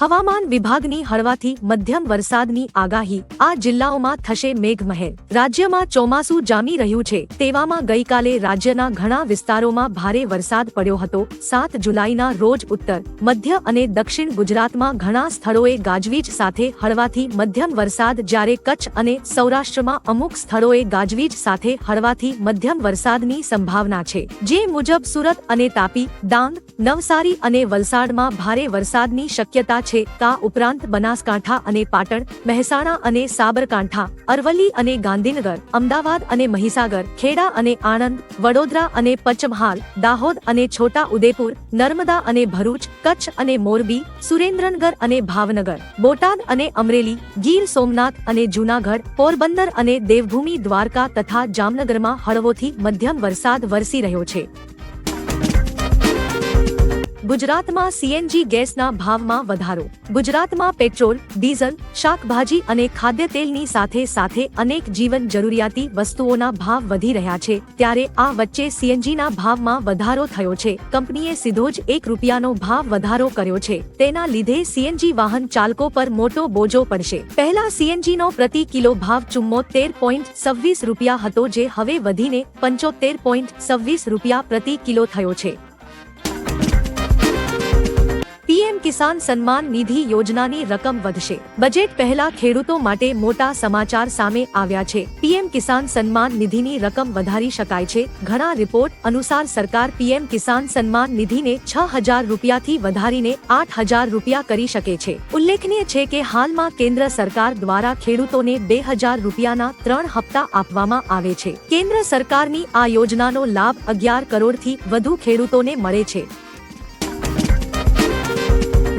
હવામાન વિભાગની હળવાથી મધ્યમ વરસાદની આગાહી. આ જિલ્લાઓમાં થશે મેઘમહેર. રાજ્યમાં ચોમાસું જામી રહ્યું છે. તેવામાં ગઈકાલે રાજ્યના ઘણા વિસ્તારોમાં ભારે વરસાદ પડ્યો હતો. સાત જુલાઈના રોજ ઉત્તર, મધ્ય અને દક્ષિણ ગુજરાતમાં ઘણા સ્થળોએ ગાજવીજ સાથે હળવાથી મધ્યમ વરસાદ જ્યારે કચ્છ અને સૌરાષ્ટ્રમાં અમુક સ્થળોએ ગાજવીજ સાથે હળવાથી મધ્યમ વરસાદની સંભાવના છે. જે મુજબ સુરત અને તાપી, ડાંગ, નવસારી અને વલસાડમાં ભારે વરસાદની શક્યતા છે, કા ઉપરાંત બનાસકાંઠા અને પાટણ, મહેસાણા અને સાબરકાંઠા, અરવલ્લી અને ગાંધીનગર, અમદાવાદ અને મહીસાગર, ખેડા અને આણંદ, વડોદરા અને પંચમહાલ, દાહોદ અને છોટા ઉદેપુર, નર્મદા અને ભરૂચ, કચ્છ અને મોરબી, સુરેન્દ્રનગર અને ભાવનગર, બોટાદ અને અમરેલી, ગીર સોમનાથ અને જૂનાગઢ, પોરબંદર અને દેવભૂમિ દ્વારકા તથા જામનગરમાં હળવોથી મધ્યમ વરસાદ વરસી રહ્યો છે. ગુજરાતમાં સીએનજી ગેસના ભાવમાં વધારો. ગુજરાતમાં પેટ્રોલ, ડીઝલ, શાકભાજી અને ખાદ્ય તેલની સાથે સાથે અનેક જીવન જરૂરિયાતી વસ્તુઓના ભાવ વધી રહ્યા છે. ત્યારે આ વચ્ચે સીએનજીના ભાવમાં વધારો થયો છે. કંપનીએ સીધો જ એક રૂપિયાનો ભાવ વધારો કર્યો છે. તેના લીધે સીએનજી વાહન ચાલકો પર મોટો બોજો પડશે. પહેલા સીએનજીનો પ્રતિ કિલો ભાવ ચુમ્મોતેર પોઈન્ટ સવ્વીસ રૂપિયા હતો, જે હવે વધીને પંચોતેર પોઈન્ટ સવ્વીસ રૂપિયા પ્રતિ કિલો થયો છે. કિસાન સન્માન નિધિ યોજનાની રકમ વધશે. બજેટ પહેલા ખેડૂતો માટે મોટા સમાચાર સામે આવ્યા છે. પીએમ કિસાન સન્માન નિધિની રકમ વધારી શકાય છે. ઘણા રિપોર્ટ અનુસાર સરકાર પીએમ કિસાન સન્માન નિધિને છ હજાર રૂપિયાથી વધારીને આઠ હજાર રૂપિયા કરી શકે છે. ઉલ્લેખનીય છે કે હાલમાં કેન્દ્ર સરકાર દ્વારા ખેડૂતોને બે હજાર રૂપિયાના ત્રણ હપ્તા આપવામાં આવે છે. કેન્દ્ર સરકારની આ યોજનાનો લાભ અગિયાર કરોડથી વધુ ખેડૂતોને મળે છે.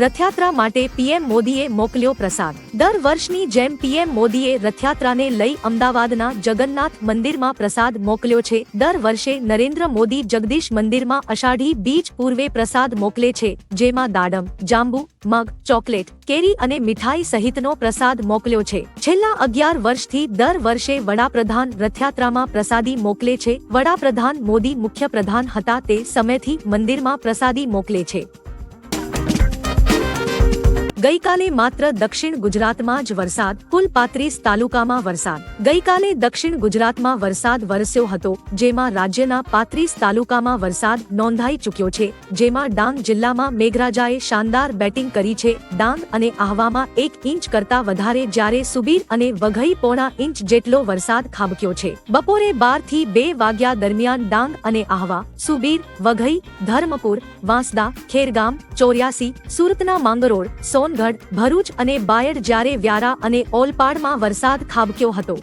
રથયાત્રા માટે પીએમ મોદીએ મોકલ્યો પ્રસાદ. દર વર્ષની જેમ પીએમ મોદીએ રથયાત્રાને લઈ અમદાવાદના જગન્નાથ મંદિરમાં પ્રસાદ મોકલ્યો છે. દર વર્ષે નરેન્દ્ર મોદી જગદીશ મંદિરમાં અષાઢી બીજ પૂર્વે પ્રસાદ મોકલે છે. જેમાં દાડમ, જાંબુ, મગ, ચોકલેટ, કેરી અને મીઠાઈ સહિતનો પ્રસાદ મોકલ્યો છે. છેલ્લા અગિયાર વર્ષથી દર વર્ષે વડાપ્રધાન રથયાત્રામાં પ્રસાદી મોકલે છે. વડાપ્રધાન મોદી મુખ્ય પ્રધાન હતા તે સમયથી મંદિરમાં પ્રસાદી મોકલે છે. ગઈકાલે માત્ર દક્ષિણ ગુજરાતમાં જ વરસાદ, કુલ પાંત્રીસ તાલુકામાં વરસાદ. ગઈકાલે દક્ષિણ ગુજરાતમાં વરસાદ વરસ્યો હતો, જેમાં રાજ્યના પાંત્રીસ તાલુકામાં વરસાદ નોંધાઈ ચૂક્યો છે, જેમાં ડાંગ જિલ્લામાં મેઘરાજાએ શાનદાર બેટિંગ કરી છે, ડાંગ અને આહવામાં એક ઇંચ કરતા વધારે જ્યારે સુબીર અને વઘઈ પોણા ઇંચ જેટલો વરસાદ ખાબક્યો છે. બપોરે બારથી બે વાગ્યા દરમિયાન ડાંગ અને આહવા, સુબીર, વઘઈ, ધર્મપુર, વાંસદા, ખેરગામ, ચોર્યાસી, સુરતના માંગરોળ સોનગઢ ભરૂચ અને બાયડ જ્યારે વ્યારા અને ઓલપાડમાં વરસાદ ખાબક્યો હતો.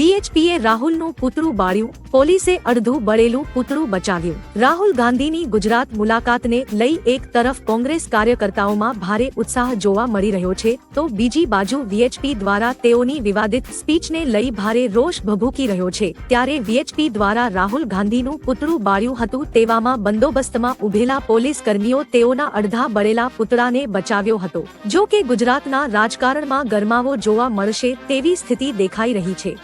વીએચપીએ રાહુલનું પૂતળું બાળ્યું, પોલીસે અડધું બળેલું પુતળું બચાવ્યું. રાહુલ ગાંધીની ગુજરાત મુલાકાતને લઈ એક તરફ કોંગ્રેસ કાર્યકર્તાઓમાં ભારે ઉત્સાહ જોવા મળી રહ્યો છે, તો બીજી બાજુ વીએચપી દ્વારા તેઓની વિવાદિત સ્પીચને લઈ ભારે રોષ ભભૂકી રહ્યો છે. ત્યારે વીએચપી દ્વારા રાહુલ ગાંધીનું પુતળું બાળ્યું હતું તેવામાં બંદોબસ્તમાં ઉભેલા પોલીસ કર્મીઓ તેઓના અડધા બળેલા પૂતળાને બચાવ્યો હતો. જો કે ગુજરાતના રાજકારણમાં ગરમાવો જોવા મળશે તેવી સ્થિતિ દેખાઈ રહી છે.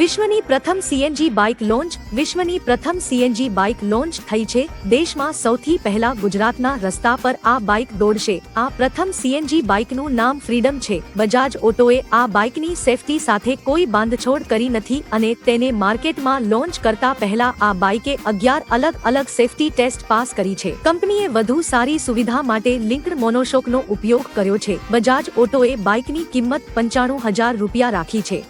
વિશ્વની પ્રથમ સીએનજી બાઇક લોન્ચ, વિશ્વની પ્રથમ સીએનજી બાઇક લોન્ચ થઈ છે. દેશમાં સૌથી પહેલા ગુજરાતના રસ્તા પર આ બાઇક દોડશે. આ પ્રથમ સીએનજી બાઇકનું નામ ફ્રીડમ છે. બજાજ ઓટોએ આ બાઇકની સેફટી સાથે કોઈ બાંધછોડ કરી નથી અને તેને માર્કેટમાં લોન્ચ કરતા પહેલા આ બાઇકે અગિયાર અલગ અલગ સેફટી ટેસ્ટ પાસ કરી છે. કંપનીએ વધુ સારી સુવિધા માટે લિંક્ડ મોનોશોકનો ઉપયોગ કર્યો છે. બજાજ ઓટોએ બાઇકની કિંમત પંચાણું હજાર રૂપિયા રાખી છે.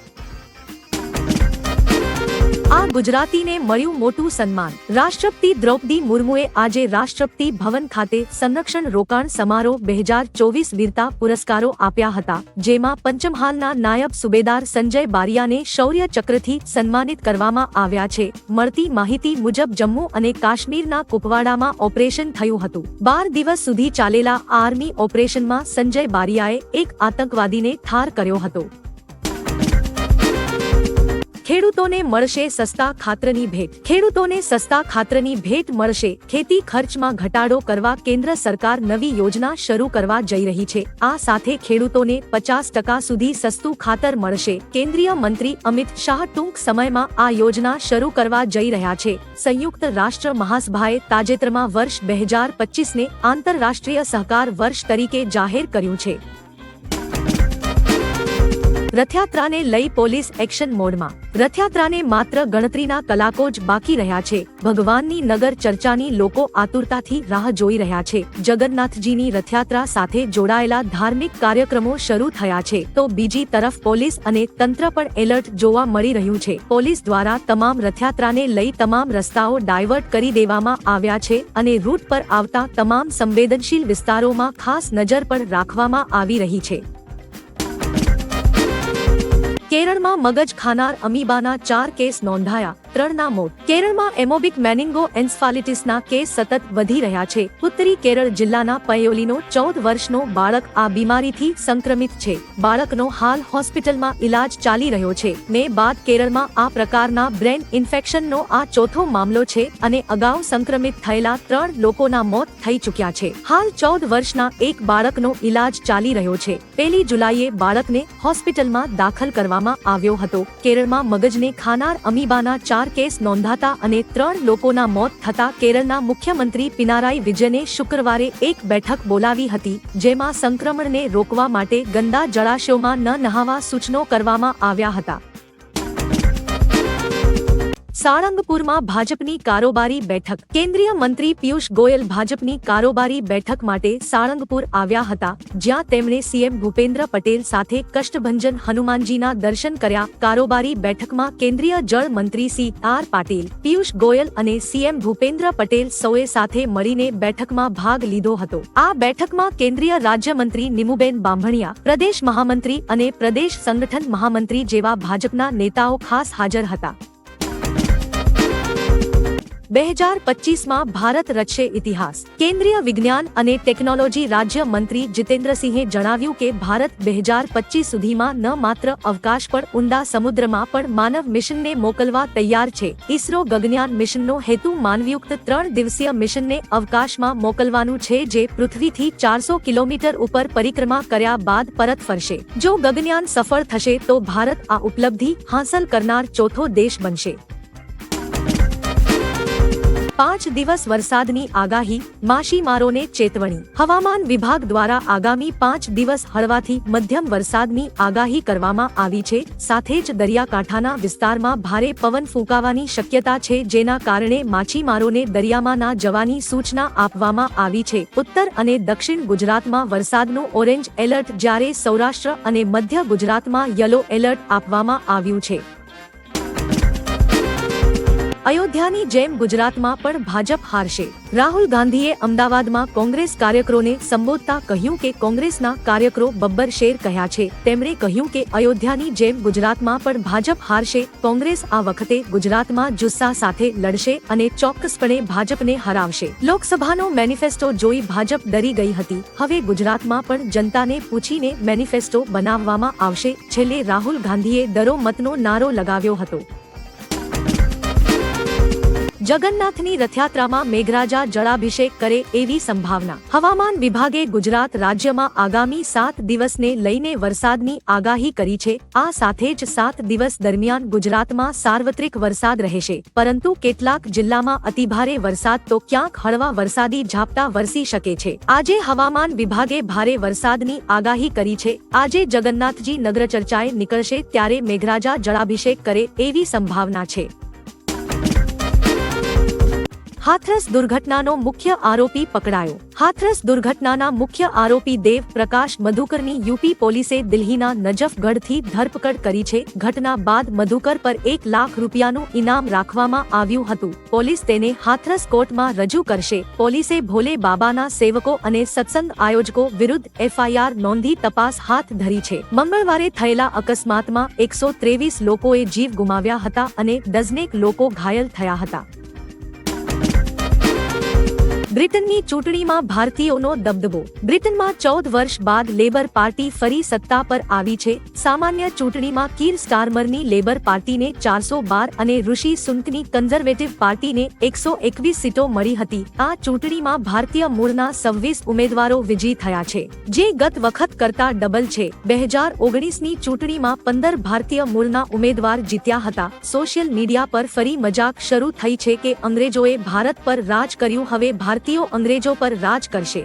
ગુજરાતીને મળ્યું મોટું સન્માન. રાષ્ટ્રપતિ દ્રૌપદી મુર્મુએ આજે રાષ્ટ્રપતિ ભવન ખાતે સંરક્ષણ રોકાણ સમારોહ બે હજાર ચોવીસ વીરતા પુરસ્કારો આપ્યા હતા, જેમાં પંચમહાલના નાયબ સુબેદાર સંજય બારિયાને શૌર્ય ચક્રથી સન્માનિત કરવામાં આવ્યા છે. મળતી માહિતી મુજબ જમ્મુ અને કાશ્મીરના કુપવાડામાં ઓપરેશન થયું હતું. બાર દિવસ સુધી ચાલેલા આર્મી ઓપરેશનમાં સંજય બારિયાએ એક આતંકવાદીને ઠાર કર્યો હતો. ખેડૂતોને મળશે સસ્તા ખાતરની ભેટ. ખેડૂતોને સસ્તા ખાતરની ભેટ મળશે. ખેતી ખર્ચમાં ઘટાડો કરવા કેન્દ્ર સરકાર નવી યોજના શરૂ કરવા જઈ રહી છે. આ સાથે ખેડૂતોને પચાસ ટકા સુધી સસ્તું ખાતર મળશે. કેન્દ્રીય મંત્રી અમિત શાહ ટૂંક સમયમાં આ યોજના શરૂ કરવા જઈ રહ્યા છે. સંયુક્ત રાષ્ટ્ર મહાસભાએ તાજેતરમાં વર્ષ બે હજાર પચીસને આંતરરાષ્ટ્રીય સહકાર વર્ષ તરીકે જાહેર કર્યું છે. રથયાત્રાને લઈ પોલીસ એક્શન મોડમાં. રથયાત્રાને માત્ર ગણતરીના કલાકો જ બાકી રહ્યા છે. ભગવાનની નગર ચર્ચાની લોકો આતુરતાથી રાહ જોઈ રહ્યા છે. જગન્નાથજીની રથયાત્રા સાથે જોડાયેલા ધાર્મિક કાર્યક્રમો શરૂ થયા છે. તો બીજી તરફ પોલીસ અને તંત્ર પણ એલર્ટ જોવા મળી રહ્યું છે. પોલીસ દ્વારા તમામ રથયાત્રાને લઈ તમામ રસ્તાઓ ડાયવર્ટ કરી દેવામાં આવ્યા છે અને રૂટ પર આવતા તમામ સંવેદનશીલ વિસ્તારોમાં ખાસ નજર પણ રાખવામાં આવી રહી છે. કેરળમાં મગજ ખાનાર અમીબાના ચાર કેસ નોંધાયા. ત્રણના મોત. કેરળમાં એમોબિક મેનિંગો એન્સફાલિટિસના કેસ સતત વધી રહ્યા છે. ઉત્તરી કેરળ જિલ્લાના પયોલીનો ચૌદ વર્ષનો બાળક આ બીમારીથી સંક્રમિત છે. બાળકનો હાલ હોસ્પિટલમાં ઇલાજ ચાલી રહ્યો છે. મે બાદ કેરળમાં આ પ્રકારના બ્રેન ઇન્ફેક્શનનો આ ચોથો મામલો છે અને અગાઉ સંક્રમિત થયેલા ત્રણ લોકોના મોત થઈ ચૂક્યા છે. હાલ ચૌદ વર્ષના એક બાળકનો ઇલાજ ચાલી રહ્યો છે. પહેલી જુલાઈએ બાળકને હોસ્પિટલમાં દાખલ કરવામાં આવ્યો હતો. કેરળમાં મગજને ખાનાર અમીબાના ચાર કેસ નોંધાતા અને ત્રણ લોકોના મોત થતા કેરળના મુખ્યમંત્રી પિનારાઈ વિજયને શુક્રવારે એક બેઠક બોલાવી હતી, જેમાં સંક્રમણને રોકવા માટે ગંદા જળાશયોમાં ન નહાવા સૂચનો કરવામાં આવ્યા હતા. સાળંગપુરમાં ભાજપની કારોબારી બેઠક. કેન્દ્રીય મંત્રી પિયુષ ગોયલ ભાજપની કારોબારી બેઠક માટે સાળંગપુર આવ્યા હતા, જ્યાં તેમણે સીએમ ભૂપેન્દ્ર પટેલ સાથે કષ્ટભંજન હનુમાનજીના દર્શન કર્યા. કારોબારી બેઠકમાં કેન્દ્રીય જળ મંત્રી સી. આર. પાટીલ, પિયુષ ગોયલ અને સીએમ ભૂપેન્દ્ર પટેલ સૌએ સાથે મળીને બેઠકમાં ભાગ લીધો હતો. આ બેઠકમાં કેન્દ્રીય રાજ્યમંત્રી નિમુબેન બાંભણિયા પ્રદેશ મહામંત્રી અને પ્રદેશ સંગઠન મહામંત્રી જેવા ભાજપના નેતાઓ ખાસ હાજર હતા. બે હજાર પચીસમાં ભારત રચશે ઇતિહાસ. કેન્દ્રીય વિજ્ઞાન અને ટેકનોલોજી રાજ્ય મંત્રી જીતેન્દ્રસિંહે જણાવ્યું કે ભારત બે હજાર પચીસ સુધીમાં ન માત્ર અવકાશ પર ઊંડા સમુદ્રમાં પણ માનવ મિશનને મોકલવા તૈયાર છે. ઇસરો ગગનયાન મિશનનો હેતુ માનવયુક્ત ત્રણ દિવસીય મિશનને અવકાશમાં મોકલવાનું છે જે પૃથ્વીથી ચારસો કિલોમીટર ઉપર પરિક્રમા કર્યા બાદ પરત ફરશે. જો ગગનયાન સફળ થશે તો ભારત આ ઉપલબ્ધિ હાંસલ કરનાર ચોથો દેશ બનશે. પાંચ દિવસ વરસાદની આગાહી, માછીમારોને ચેતવણી. હવામાન વિભાગ દ્વારા આગામી પાંચ દિવસ હળવાથી મધ્યમ વરસાદની આગાહી કરવામાં આવી છે. સાથે જ દરિયાકાંઠાના વિસ્તારમાં ભારે પવન ફૂંકાવાની શક્યતા છે, જેના કારણે માછીમારોને દરિયામાં ના જવાની સૂચના આપવામાં આવી છે. ઉત્તર અને દક્ષિણ ગુજરાતમાં વરસાદનું ઓરેન્જ એલર્ટ જ્યારે સૌરાષ્ટ્ર અને મધ્ય ગુજરાતમાં યલો એલર્ટ આપવામાં આવ્યું છે. અયોધ્યાની જેમ ગુજરાતમાં પણ ભાજપ હારશે. રાહુલ ગાંધીએ અમદાવાદમાં કોંગ્રેસ કાર્યકરોને સંબોધતા કહ્યું કે કોંગ્રેસના કાર્યકરો બબ્બર શેર કહ્યા છે. તેમણે કહ્યું કે અયોધ્યાની જેમ ગુજરાતમાં પણ ભાજપ હારશે, કોંગ્રેસ આ વખતે ગુજરાતમાં જુસ્સા સાથે લડશે અને ચોક્કસપણે ભાજપને હરાવશે. લોકસભાનો મેનિફેસ્ટો જોઈ ભાજપ ડરી ગઈ હતી. હવે ગુજરાતમાં પણ જનતાને પૂછીને મેનિફેસ્ટો બનાવવામાં આવશે. છેલ્લે રાહુલ ગાંધીએ ડરો મતનો નારો લગાવ્યો હતો. જગન્નાથની રથયાત્રામાં મેઘરાજા જળાભિષેક કરે એવી સંભાવના. હવામાન વિભાગે ગુજરાત રાજ્યમાં આગામી સાત દિવસને લઈને વરસાદની આગાહી કરી છે. આ સાથે જ સાત દિવસ દરમિયાન ગુજરાતમાં સાર્વત્રિક વરસાદ રહેશે. પરંતુ કેટલાક જિલ્લામાં અતિભારે વરસાદ તો ક્યાંક હળવા વરસાદી ઝાપટા વરસી શકે છે. આજે હવામાન વિભાગે ભારે વરસાદની આગાહી કરી છે. આજે જગન્નાથજી નગર ચર્ચાએ નીકળશે ત્યારે મેઘરાજા જળાભિષેક કરે એવી સંભાવના છે. હાથરસ દુર્ઘટનાનો મુખ્ય આરોપી પકડાયો. હાથરસ દુર્ઘટનાના મુખ્ય આરોપી દેવ પ્રકાશ મધુકરની યુપી પોલીસે દિલ્હીના નજફગઢથી ધરપકડ કરી છે. ઘટના બાદ મધુકર પર એક લાખ રૂપિયાનું ઇનામ રાખવામાં આવ્યું હતું. પોલીસ તેને હાથરસ કોર્ટમાં રજૂ કરશે. પોલીસે ભોલે બાબાના સેવકો અને સત્સંગ આયોજકો વિરુદ્ધ એફઆઈઆર નોંધી તપાસ હાથ ધરી છે. મંગળવારે થયેલા અકસ્માતમાં એકસો ત્રેવીસ લોકોએ જીવ ગુમાવ્યા હતા અને ડઝનેક લોકો ઘાયલ થયા હતા. બ્રિટનની ચૂંટણીમાં ભારતીયોનો દબદબો. બ્રિટનમાં ચૌદ વર્ષ બાદ લેબર પાર્ટી ફરી સત્તા પર આવી છે. સામાન્ય ચૂંટણીમાં કીર સ્ટારમરની લેબર પાર્ટીને ચારસો બાર અને ઋષિ સુંકની કન્ઝર્વેટિવ પાર્ટીને એકસો એકવીસ સીટો મળી હતી. આ ચૂંટણીમાં ભારતીય મૂળના સવ્વીસ ઉમેદવારો વિજયી થયા છે. જે ગત વખત કરતા ડબલ છે. બે હજાર ઓગણીસની ચૂંટણીમાં પંદર ભારતીય મૂળના ઉમેદવાર જીત્યા હતા. સોશિયલ મીડિયા પર ફરી મજાક શરૂ થઈ છે કે અંગ્રેજોએ ભારત પર રાજ કર્યું. હવે ભારતીયો અંગ્રેજો પર રાજ કરશે.